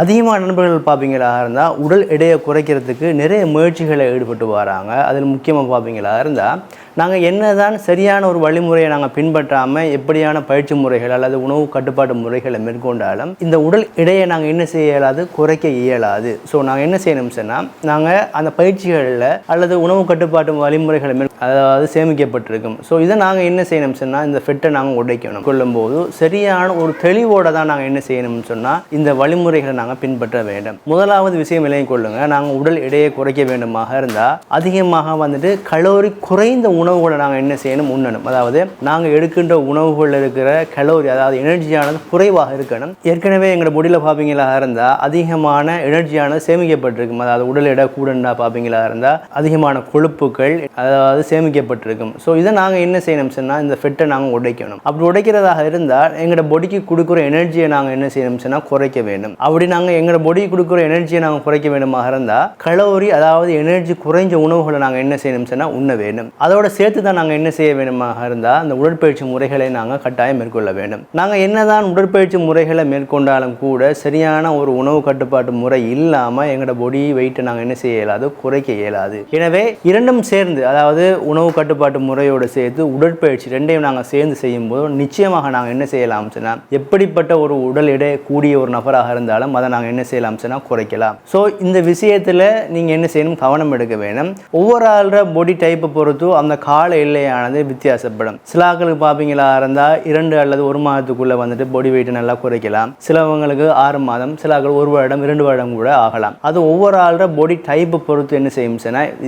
அதிகமாக நண்பர்கள் பார்ப்பீங்களா இருந்தால் உடல் எடையை குறைக்கிறதுக்கு நிறைய முயற்சிகளை ஈடுபட்டு வராங்க. அதில் முக்கியமாக பார்ப்பீங்களா இருந்தால் நாங்கள் என்னதான் சரியான ஒரு வழிமுறையை நாங்கள் பின்பற்றாமல் எப்படியான பயிற்சி முறைகள் அல்லது உணவு கட்டுப்பாட்டு முறைகளை மேற்கொண்டாலும் இந்த உடல் இடையை நாங்கள் என்ன செய்ய இயலாது குறைக்க இயலாது. ஸோ நாங்கள் என்ன செய்யணும் சொன்னால் நாங்கள் அந்த பயிற்சிகளில் அல்லது உணவு கட்டுப்பாட்டு வழிமுறைகளை மேல் அதாவது சேமிக்கப்பட்டிருக்கும். ஸோ இதை நாங்கள் என்ன செய்யணும் சொன்னால் இந்த ஃபெட்டை நாங்கள் உடைக்கணும். கொள்ளும்போது சரியான ஒரு தெளிவோடு தான் நாங்கள் என்ன செய்யணும்னு சொன்னால் இந்த வழிமுறைகளை நாங்கள் பின்பற்ற வேண்டும். முதலாவது விஷயம் விலையை கொள்ளுங்கள் நாங்கள் உடல் எடையை குறைக்க வேண்டுமாக இருந்தால் அதிகமாக வந்துட்டு கலோரி குறைந்த உணவுகளை நாங்கள் என்ன செய்யணும் உண்ணணும். அதாவது நாங்கள் எடுக்கின்ற உணவுகளில் இருக்கிற கலோரி அதாவது எனர்ஜியானது குறைவாக இருக்கணும். ஏற்கனவே எங்களோட முடியில் பார்ப்பீங்களா இருந்தால் அதிகமான எனர்ஜியானது சேமிக்கப்பட்டிருக்கும். அதாவது உடல் எடை கூடண்டா பார்ப்பீங்களா இருந்தால் அதிகமான கொழுப்புகள் அதாவது சேமிக்கப்பட்டிருக்கும். ஸோ இதை நாங்கள் என்ன செய்யணும் சொன்னால் இந்த ஃபெட்டை நாங்கள் உடைக்கணும். அப்படி உடைக்கிறதாக இருந்தால் எங்களோட பொடிக்கு கொடுக்குற எனர்ஜியை நாங்கள் என்ன செய்யணும் சொன்னால் குறைக்க வேண்டும். அப்படி நாங்கள் எங்களோட பொடிக்கு கொடுக்குற எனர்ஜியை நாங்கள் குறைக்க வேண்டுமாக இருந்தால் கலோரி அதாவது எனர்ஜி குறைஞ்ச உணவுகளை நாங்கள் என்ன செய்யணும் சொன்னால் உண்ண வேண்டும். அதோட சேர்த்து தான் நாங்கள் என்ன செய்ய வேண்டுமாக இருந்தால் அந்த உடற்பயிற்சி முறைகளை நாங்கள் கட்டாயம் மேற்கொள்ள வேண்டும். நாங்கள் என்னதான் உடற்பயிற்சி முறைகளை மேற்கொண்டாலும் கூட சரியான ஒரு உணவு கட்டுப்பாட்டு முறை இல்லாமல் எங்களோட பொடி வெயிட்டை நாங்கள் என்ன செய்ய இயலாது குறைக்க இயலாது. எனவே இரண்டும் சேர்ந்து அதாவது உணவு கட்டுப்பாட்டு முறையோடு சேர்த்து உடற்பயிற்சி ரெண்டையும் நாங்கள் சேர்ந்து செய்யும்போது நிச்சயமாக நாங்கள் என்ன செய்யலாம் சொன்னால் எப்படிப்பட்ட ஒரு உடல் எடை கூடிய ஒரு நபராக இருந்தாலும் அதை நாங்கள் என்ன செய்யலாம் சொன்னால் குறைக்கலாம். ஸோ இந்த விஷயத்தில் நீங்கள் என்ன செய்யணும் கவனம் எடுக்க வேணும். ஒவ்வொரு ஆளோட பொடி டைப்பை பொறுத்து அந்த கால எல்லையானது வித்தியாசப்படும். சிலாக்களுக்கு பார்ப்பீங்களா இருந்தால் இரண்டு அல்லது ஒரு மாதத்துக்குள்ளே வந்துட்டு பொடி வெயிட்டை நல்லா குறைக்கலாம். சிலவங்களுக்கு ஆறு மாதம் சிலாக்கள் ஒரு வருடம் இரண்டு வருடம் கூட ஆகலாம். அது ஒவ்வொரு ஆளோட பொடி டைப்பை பொறுத்து என்ன செய்யும்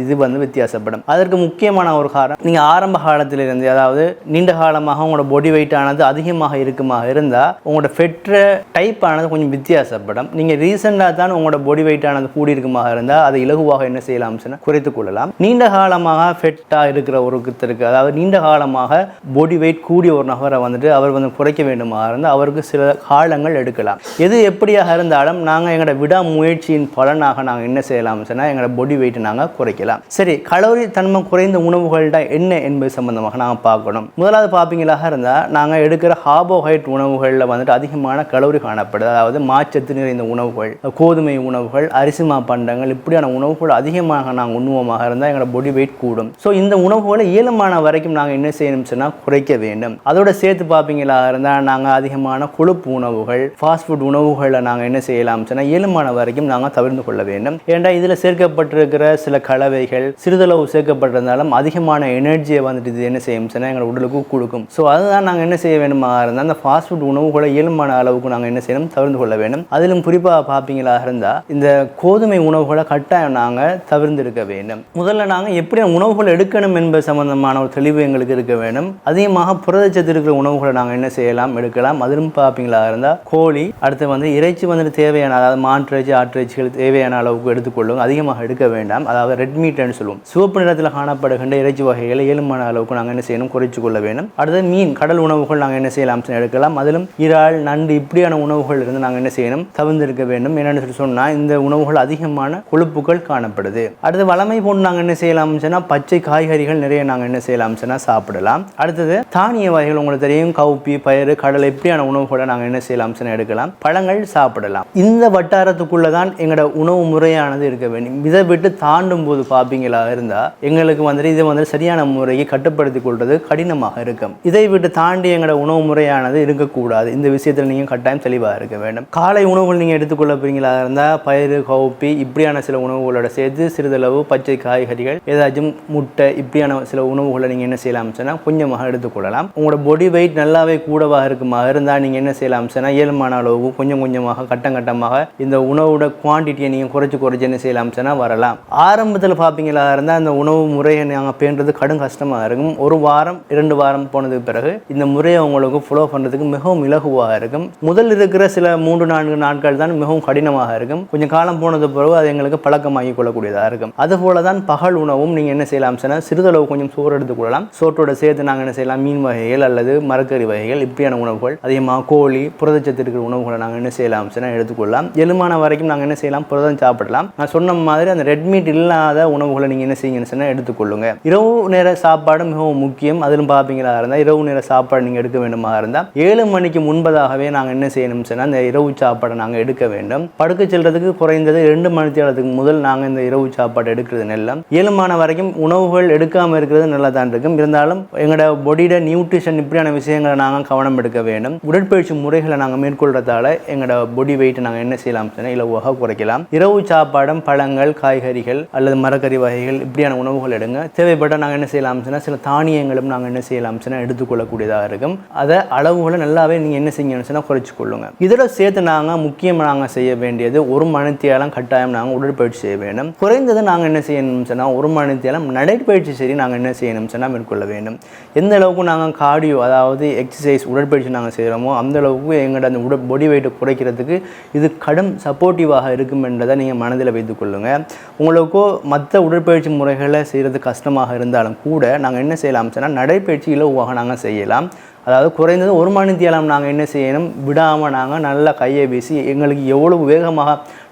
இது வந்து வித்தியாசப்படும். அதற்கு முக்கியமான ஒரு காரணம் நீங்கள் ஆரம்ப காலத்திலிருந்து அதாவது நீண்ட காலமாக உங்களோட பொடி வெயிட் ஆனது அதிகமாக இருக்குமாக இருந்தால் உங்களோட ஃபெட்ர டைப் ஆனது கொஞ்சம் வித்தியாசப்படும். நீங்கள் ரீசெண்டாக தான் உங்களோட பொடி வெயிட் ஆனது கூடி இருக்குமாக இருந்தால் அதை இலகுவாக என்ன செய்யலாம் சொன்னால் குறைத்துக் கொள்ளலாம். நீண்ட காலமாக ஃபெட்டாக இருக்கிற ஒருத்தருக்கு அதாவது நீண்ட காலமாக பொடி வெயிட் கூடிய ஒரு நபரை வந்துட்டு அவர் வந்து குறைக்க வேண்டுமாக இருந்தால் அவருக்கு சில காலங்கள் எடுக்கலாம். எது எப்படியாக இருந்தாலும் நாங்கள் எங்களோட விடாமுயற்சியின் பலனாக நாங்கள் என்ன செய்யலாம் சொன்னால் எங்களோட பொடி வெயிட்டை நாங்கள் குறைக்கலாம். சரி கலோரி தன்மை குறைந்த உணவுகள்ட என்ன என்பது சம்பந்தமாக நாங்கள் பார்க்கணும். முதலாவது பார்ப்பீங்களாக இருந்தால் நாங்கள் எடுக்கிற கார்போஹைட்ரேட் உணவுகளில் வந்துட்டு அதிகமான கலோரி காணப்படுது. அதாவது மாச்சத்து நிறைந்த உணவுகள் கோதுமை உணவுகள் அரிசிமா பண்டங்கள் இப்படியான உணவுகள் அதிகமாக நாங்கள் உண்ணுவோமாக இருந்தால் எங்களோட பொடி வெயிட் கூடும். ஸோ இந்த உணவு போல் இயலுமான வரைக்கும் நாங்கள் என்ன செய்யணும் சொன்னால் குறைக்க வேண்டும். அதோட சேர்த்து பார்ப்பீங்களா? இருந்தால் நாங்கள் அதிகமான கொழுப்பு உணவுகள் ஃபாஸ்ட் ஃபுட் உணவுகளை நாங்கள் என்ன செய்யலாம் சொன்னால் இயலுமான வரைக்கும் நாங்கள் தவிர்த்து கொள்ள வேண்டும். ஏன்டா இதில் சேர்க்கப்பட்டிருக்கிற சில கலவைகள் சிறிதளவு சேர்க்கப்பட்டிருந்தாலும் அதிகமான எனர்ஜியை வந்துட்டு இது என்ன செய்யும் சொன்னால் எங்கள் உடலுக்கு கொடுக்கும். ஸோ அதுதான் நாங்கள் என்ன செய்ய வேண்டுமா? இருந்தால் அந்த ஃபாஸ்ட் ஃபுட் உணவுகளை இயலுமான அளவுக்கு நாங்கள் என்ன செய்யணும்? தவிர்த்து கொள்ள வேண்டும். அதிலும் குறிப்பாக பார்ப்பீங்களா? இருந்தால் இந்த கோதுமை உணவுகளை கட்டாயம் நாங்கள் தவிர்த்திருக்க வேண்டும். முதல்ல நாங்கள் எப்படி உணவுகள் எடுக்கணும் என்பது சம்பந்தமான ஒரு தெளிவு எங்களுக்கு இருக்க வேண்டும். அதிகமாக புரதச்சத்து இருக்கிற உணவுகளை நாங்கள் என்ன செய்யலாம் எடுக்கலாம். அதிலும் பார்ப்பீங்களா இருந்தால் கோழி அடுத்து வந்து இறைச்சி வந்துட்டு தேவையான அதாவது மாற்றிறைச்சி ஆட்டிறைச்சிகள் தேவையான அளவுக்கு எடுத்துக்கொள்ளும். அதிகமாக எடுக்க வேண்டாம். அதாவது ரெட் மீட்னு சொல்லுவோம். சிவப்பு நிறத்தில் காணப்படுகின்ற இறைச்சி வகைகளை ஏழுமான அளவுக்கு நாங்கள் என்ன செய்யணும் குறைச்சு கொள்ள வேண்டும். அடுத்து மீன் கடல் உணவுகள் நாங்கள் என்ன செய்யலாம் எடுக்கலாம். அதிலும் இறால் நண்டு இப்படியான உணவுகள் இருந்து நாங்கள் என்ன செய்யணும் தவிர்த்திருக்க வேண்டும். என்னென்னு சொல்லி சொன்னால் இந்த உணவுகள் அதிகமான கொழுப்புகள் காணப்படுது. அடுத்து வளமை போன்று நாங்கள் என்ன செய்யலாம் சொன்னால் பச்சை காய்கறிகள் நிறைய நாங்கள் என்ன செய்யலாம் சொன்னால் சாப்பிடலாம். அடுத்தது தானிய வகைகள் உங்களுக்கு தெரியும். கவுப்பி பயிறு கடலை இப்படியான உணவுகளை நாங்கள் என்ன செய்யலாம் சொன்னால் எடுக்கலாம். பழங்கள் சாப்பிடலாம். இந்த வட்டாரத்துக்குள்ளே தான் எங்களோட உணவு முறையானது இருக்க வேண்டும். இதை விட்டு தாண்டும் போது பார்ப்பீங்களா இருந்தால் எங்களுக்கு வந்துட்டு இதை வந்து சரியான முறையை கட்டுப்படுத்தி கொள்வது கடினமாக இருக்கும். இதை விட்டு தாண்டி எங்களோட உணவு முறையானது இருக்கக்கூடாது. இந்த விஷயத்தில் நீங்கள் கட்டாயம் தெளிவாக இருக்க வேண்டும். காலை உணவுகள் நீங்கள் எடுத்துக்கொள்ள போறீங்களா இருந்தால் பயிறு கவுப்பி இப்படியான சில உணவுகளோட சேர்த்து சிறிதளவு பச்சை காய்கறிகள் ஏதாச்சும் முட்டை இப்படியான சில உணவுகளை நீங்கள் என்ன செய்யலாம் சொன்னால் கொஞ்சமாக எடுத்துக்கொள்ளலாம் உங்களோட பொடி வெயிட் நல்லாவே கூடவாக இருக்குமா இருந்தால் நீங்கள் என்ன செய்யலாம் சொன்னால் இயல்பான அளவு கொஞ்சம் கொஞ்சமாக கட்டம் கட்டமாக இந்த உணவோட குவான்டிட்டியை நீங்கள் குறைச்சி குறைச்சி என்ன செய்யலாம் சொன்னால் வரலாம். ஆரம்பத்தில் பார்ப்பீங்களா இருந்தால் அந்த உணவு முறையை நாங்கள் பேணுறது கடும் கஷ்டமாக இருக்கும். ஒரு வாரம் இரண்டு வாரம் போனதுக்கு பிறகு இந்த முறையை உங்களுக்கு ஃபாலோ பண்ணுறதுக்கு மிகவும் இலகுவாக இருக்கும். முதல் இருக்கிற சில மூன்று நான்கு நாட்கள் தான் மிகவும் கடினமாக இருக்கும். கொஞ்சம் காலம் போனது பிறகு அது எங்களுக்கு பழக்கமாகி கொள்ளக்கூடியதாக இருக்கும். அதுபோல தான் பகல் உணவும் நீங்கள் என்ன செய்யலாம் சொன்னால் சிறிதளவு கொஞ்சம் சோறு எடுத்துக்கொள்ளலாம் சோற்றோட சேர்த்து நாங்கள் என்ன செய்யலாம்? மீன் வகைகள் அல்லது மரக்கறி வகைகள் இப்படியான உணவுகள் அதிகமாக கோழி புரதச்சத்து இருக்கிற உணவுகளை நாங்கள் என்ன செய்யலாம்? சொன்னா எடுத்துக்கொள்ளலாம் எலுமான வரைக்கும் நாங்கள் என்ன செய்யலாம்? புரதம் சாப்பிடலாம். நான் சொன்ன மாதிரி அந்த ரெட் மீட் இல்லாத உணவுகளை நீங்கள் என்ன செய்யுங்கன்னு சொன்னால் எடுத்துக்கொள்ளுங்க இரவு நேர சாப்பாடு மிகவும் முக்கியம். அதிலும் பார்ப்பீங்களா இருந்தால் இரவு நேர சாப்பாடு நீங்கள் எடுக்க வேண்டுமா இருந்தால் ஏழு மணிக்கு முன்பதாகவே நாங்கள் என்ன செய்யணும் சொன்னால் அந்த இரவு சாப்பாடை நாங்கள் எடுக்க வேண்டும். படுக்க செல்றதுக்கு குறைந்தது ரெண்டு மணி நேரத்துக்கு முதல் நாங்கள் இந்த இரவு சாப்பாடு எடுக்கிறது நல்லம். ஏழுமான வரைக்கும் உணவுகள் எடுக்காமல் இருக்கிறது நல்லா தான் இருக்கும். இருந்தாலும் எங்களோட பொடியோட நியூட்ரிஷன் இப்படியான விஷயங்களை நாங்கள் கவனம் எடுக்க வேண்டும். உடற்பயிற்சி முறைகளை நாங்கள் மேற்கொள்றதால எங்களோட பொடி வெயிட் நாங்கள் என்ன செய்யலாம் சொன்னால் இலவாக குறைக்கலாம். இரவு சாப்பாடும் பழங்கள் காய்கறிகள் அல்லது மரக்கறி வகைகள் இப்படியான உணவுகள் எடுங்க. தேவைப்பட்டால் நாங்கள் என்ன செய்யலாம் சொன்னால் சில தானியங்களும் நாங்கள் என்ன செய்யலாம் சொன்னால் எடுத்துக்கொள்ளக்கூடியதாக இருக்கும். அதை அளவுகளை நல்லாவே நீங்கள் என்ன செய்யணும்னு சொன்னால் குறைச்சிக்கொள்ளுங்க. இதோட சேர்த்து நாங்கள் முக்கியமாக நாங்கள் செய்ய வேண்டியது ஒரு மணித்தியாலம் கட்டாயம் நாங்கள் உடற்பயிற்சி செய்ய வேண்டும். குறைந்தது நாங்கள் என்ன செய்யணும் சொன்னால் ஒரு மணித்தியாலம் நடைப்பயிற்சி சரி நாங்கள் நாங்கள் என்ன செய்யணும் சொன்னால் மேற்கொள்ள வேண்டும். எந்த அளவுக்கு நாங்கள் கார்டியோ அதாவது எக்ஸசைஸ் உடற்பயிற்சி நாங்கள் செய்கிறோமோ அந்த அளவுக்கு எங்களோட அந்த உட பாடி வெயிட்டை குறைக்கிறதுக்கு இது கடும் சப்போர்ட்டிவாக இருக்கும் என்றதை நீங்கள் மனதில் வைத்துக்கொள்ளுங்கள் உங்களுக்கோ மற்ற உடற்பயிற்சி முறைகளை செய்கிறது கஷ்டமாக இருந்தாலும் கூட நாங்கள் என்ன செய்யலாம் சொன்னால் நடைப்பயிற்சி இலவாக நாங்கள் செய்யலாம். அதாவது குறைந்தது ஒரு மணி மணித்தியாலம் நாங்கள் என்ன செய்யணும்? விடாமல் நாங்கள் நல்லா கையை வீசி எங்களுக்கு எவ்வளவு வேகமாக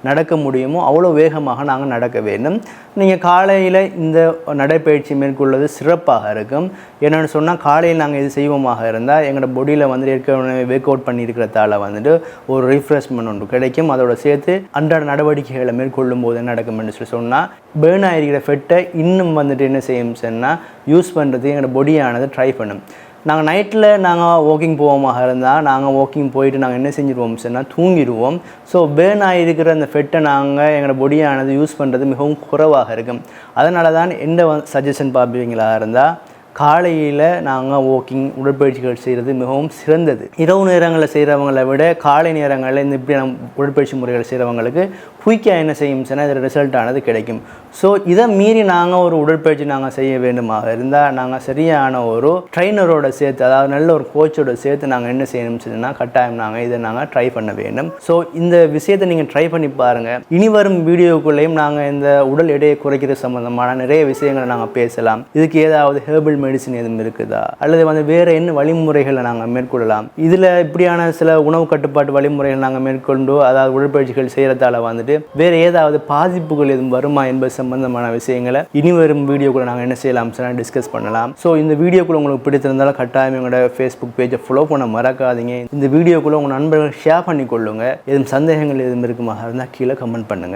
நடக்க முடியுமோ அவ்வளோ வேகமாக நாங்கள் நடக்க வேண்டும். நீங்கள் காலையில் இந்த நடைப்பயிற்சி மேற்கொள்வது சிறப்பாக இருக்கும். என்னென்னு சொன்னால் காலையில் நாங்கள் இது செய்வோமாக இருந்தால் எங்களோட பொடியில் வந்து ஏற்கனவே ஒர்க் அவுட் பண்ணியிருக்கிறதால வந்துட்டு ஒரு ரிஃப்ரெஷ்மெண்ட் ஒன்று கிடைக்கும். அதோட சேர்த்து அன்றாட நடவடிக்கைகளை மேற்கொள்ளும் போது என்ன நடக்கும் என்று சொல்லி சொன்னால் பேர்ன் ஆகிருக்கிற ஃபெட்டை இன்னும் வந்துட்டு என்ன செய்யும் சொன்னால் யூஸ் பண்ணுறதுக்கு எங்களோட பொடியானது ட்ரை பண்ணும். நாங்கள் நைட்டில் நாங்கள் வாக்கிங் போவோமாக இருந்தால் நாங்கள் வாக்கிங் போயிட்டு நாங்கள் என்ன செஞ்சுருவோம் சொன்னால் தூங்கிடுவோம். ஸோ பேர்ன் ஆகிருக்கிற அந்த ஃபெட்டை நாங்கள் எங்களோட பொடியானது யூஸ் பண்ணுறது மிகவும் குறைவாக இருக்கும். அதனால தான் எந்த சஜஷன் பார்ப்பீங்களா இருந்தால் காலையில் நாங்கள் வாக்கிங் உடற்பயிற்சிகள் செய்கிறது மிகவும் சிறந்தது. இரவு நேரங்களில் செய்கிறவங்களை விட காலை நேரங்களில் இந்த இப்படியான உடற்பயிற்சி முறைகள் செய்கிறவங்களுக்கு குயிக்காக என்ன செய்யும்? சொன்னால் இதில் ரிசல்ட் ஆனது கிடைக்கும். ஸோ இதை மீறி நாங்கள் ஒரு உடற்பயிற்சி நாங்கள் செய்ய வேண்டுமாக இருந்தால் நாங்கள் சரியான ஒரு ட்ரைனரோட சேர்த்து அதாவது நல்ல ஒரு கோச்சோட சேர்த்து நாங்கள் என்ன செய்யணும் சொன்னால் கட்டாயம் நாங்கள் இதை நாங்கள் ட்ரை பண்ண வேண்டும். ஸோ இந்த விஷயத்தை நீங்கள் ட்ரை பண்ணி பாருங்கள் இனி வரும் வீடியோக்குள்ளேயும் நாங்கள் இந்த உடல் எடையை குறைக்கிறது சம்மந்தமான நிறைய விஷயங்களை நாங்கள் பேசலாம். இதுக்கு ஏதாவது ஹேர்பிள் மெடிசின் எதுவும் இருக்குதா? அல்லது வந்து வேறு என்ன வழிமுறைகளை நாங்கள் மேற்கொள்ளலாம்? இதில் இப்படியான சில உணவு கட்டுப்பாட்டு வழிமுறைகள் நாங்கள் மேற்கொண்டு அதாவது உடற்பயிற்சிகள் செய்கிறதால வந்துட்டு வேறு ஏதாவது பாதிப்புகள் எதுவும் வருமா என்பது சம்பந்தமான விஷயங்களை இனி வரும் வீடியோக்குள்ள நாங்கள் என்ன செய்யலாம் சொன்னால் டிஸ்கஸ் பண்ணலாம். ஸோ இந்த வீடியோக்குள்ள உங்களுக்கு பிடித்திருந்தாலும் கட்டாயம் எங்களோட ஃபேஸ்புக் பேஜை ஃபாலோ பண்ண மறக்காதீங்க. இந்த வீடியோக்குள்ள உங்கள் நண்பர்கள் ஷேர் பண்ணி கொள்ளுங்கள் எதுவும் சந்தேகங்கள் எதுவும் இருக்குமா இருந்தால் கீழே கமெண்ட் பண்ணுங்கள்